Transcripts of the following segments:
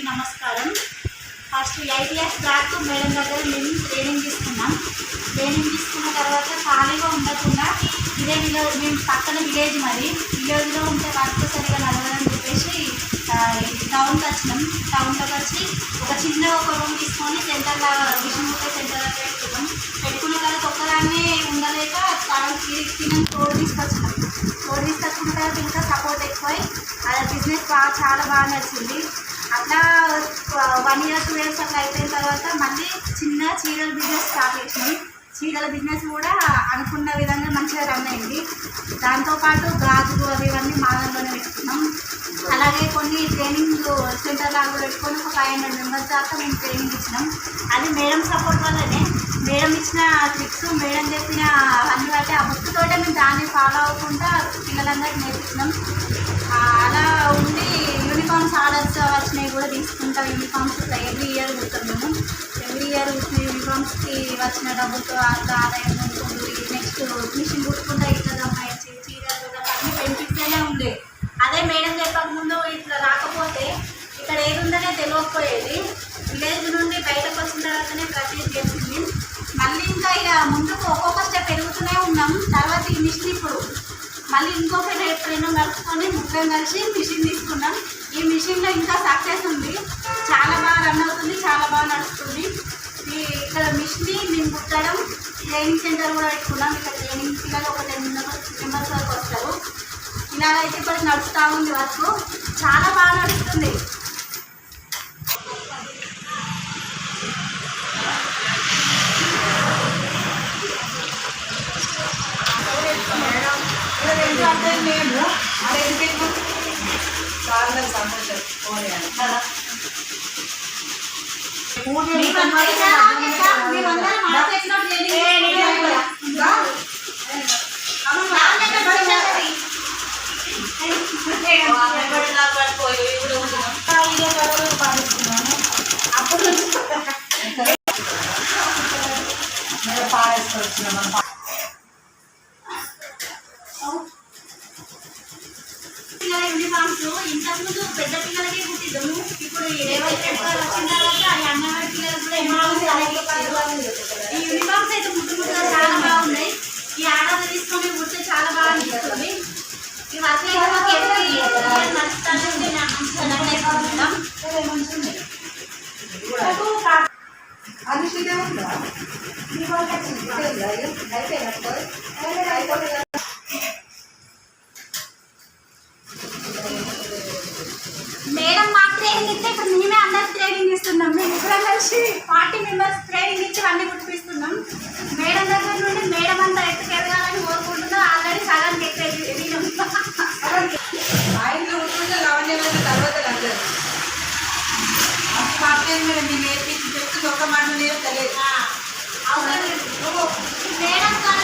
అందరికీ నమస్కారం. First eight years back madam దగ్గర మేము ట్రైనింగ్ తీసుకున్నాం. ట్రైనింగ్ తీసుకున్న తర్వాత ఖాళీగా ఉండకుండా ఇదే విలేజ్ మేము పక్కన విలేజ్ మరి విలేజ్లో ఉంటే వర్క్ సరిగా నడవదని చెప్పేసి టౌన్కి వచ్చినాం. టౌన్లోకి వచ్చి ఒక చిన్న ఒక రూమ్ తీసుకొని సెంటర్ లాగా విష్ణుమూర్తి సెంటర్ పెట్టుకున్నాం. పెట్టుకున్న తర్వాత ఒక్కదాన్ని ఉండలేక చాలా తినని తోడు తీసుకొచ్చినాం. తోడు తీసుకొచ్చిన తర్వాత ఇంకా సపోర్ట్ ఎక్కువై అది బిజినెస్ బాగా చాలా బాగా నచ్చింది అట్లా వన్ ఇయర్ టూ ఇయర్స్ అట్లా అయిపోయిన తర్వాత మళ్ళీ చిన్న చీరల బిజినెస్ స్టార్ట్ చేసినాయి. చీరల బిజినెస్ కూడా అనుకున్న విధంగా మంచిగా రన్ అయింది. దాంతోపాటు గాజులు అవి ఇవన్నీ మాదంలోనే పెట్టుకున్నాం. అలాగే కొన్ని ట్రైనింగ్ సెంటర్ లాగా పెట్టుకొని ఒక ఫైవ్ హండ్రెడ్ మెంబర్స్ దాకా మేము ట్రైనింగ్ ఇచ్చినాం. అది మేడం సపోర్ట్ వల్లనే మేడం ఇచ్చిన ట్రిక్స్ మేడం చెప్పిన అన్ని బట్టి ఆ బుక్ తోటే మేము దాన్ని ఫాలో అవ్వకుండా పిల్లలందరికీ నేర్పించినాం. అలా ఉండి యూనిఫామ్స్ ఆర్డర్స్ వచ్చినాయి కూడా తీసుకుంటాం. యూనిఫామ్స్ ఎవ్రీ ఇయర్ కుడతాం మేము ఎవ్రీ ఇయర్ కుట్టిన యూనిఫామ్స్కి వచ్చిన డబ్బులతో అట్లా ఆదాయం ఉంటుంది. నెక్స్ట్ మిషన్ కుట్టుకుంటా ఇట్లా సంపాదించి చీరలు అన్ని బెనిఫిట్స్ ఉండే అదే మేడం చెప్పక ముందు ఇట్లా రాకపోతే ఇక్కడ ఏముందనే తెలియకపోయేది. విలేజ్ నుండి బయటకు వచ్చిన తర్వాతనే ప్రతి చేసింది. మళ్ళీ ఇంకా ఇక ముందుకు ఒక్కొక్క స్టెప్ పెరుగుతూనే ఉన్నాం. తర్వాత ఈ మిషన్ ఇప్పుడు మళ్ళీ ఇంకొక ఎప్పుడైనా కలుపుకొని ముగ్గురం కలిసి మిషన్ తీసుకున్నాం. ఈ మిషన్లో ఇంకా సక్సెస్ ఉంది. చాలా బాగా రన్ అవుతుంది చాలా బాగా నడుస్తుంది. ఇక్కడ మిషన్ని మేము కుట్టడం ట్రైనింగ్ సెంటర్ కూడా పెట్టుకున్నాం. ఇక్కడ ట్రైనింగ్ పిల్లలు ఒక టెన్ మెంబర్స్ వరకు వస్తారు. ఇలాగైతే ఇప్పుడు నడుస్తూ ఉంది వర్క్. చాలా బాగా నడుస్తుంది. అంటే మేము అదే ఎందుకు చాలా సంతోషం మేమందరం మేమందరం మార్కెట్లో ట్రైనింగ్ తీసుకున్నాం. ఇంతకుముందు పెద్ద పిల్లలకే పుట్టిద్దాము. ఇప్పుడు రేవంత్ రెడ్డి గారు వచ్చిన తర్వాత ఈ అంగన్వాడీ పిల్లలకు కూడా యూనిఫామ్స్ అలాగే ఇచ్చారు. ఈ యూనిఫామ్స్ అయితే ముట్టుముట్టుగా చాలా బాగున్నాయి. ఈ ఆర్డర్ తీసుకొని కుడితే చాలా బాగా అనిపిస్తుంది. మాకు అనుష్ఠితే ఉందా? అయిపోయిందా మాకు ట్రైనింగ్ ఇస్తే ఇప్పుడు మేమే అందరికి ట్రైనింగ్ ఇస్తున్నాం మేము ఫార్టీ మెంబర్స్ ట్రైనింగ్ ఇచ్చి అన్ని కుట్టిస్తున్నాం మేడం దగ్గర నుండి మేడం అంతా ఎత్తుకు ఎదగాలని కోరుకుంటున్నాం. ఆల్రెడీ సగానికి ఉంటుంటే లావణ్యమైన తర్వాత అందరు మీరు నేర్పించి చెప్తుంది ఒక మాట మేడం చాలా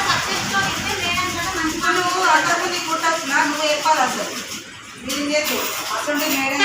ఇస్తే మేడం కూడా మంచి నువ్వు కుట్టాల్సిన నువ్వు చెప్పాలి అసలు. అసలు మేడం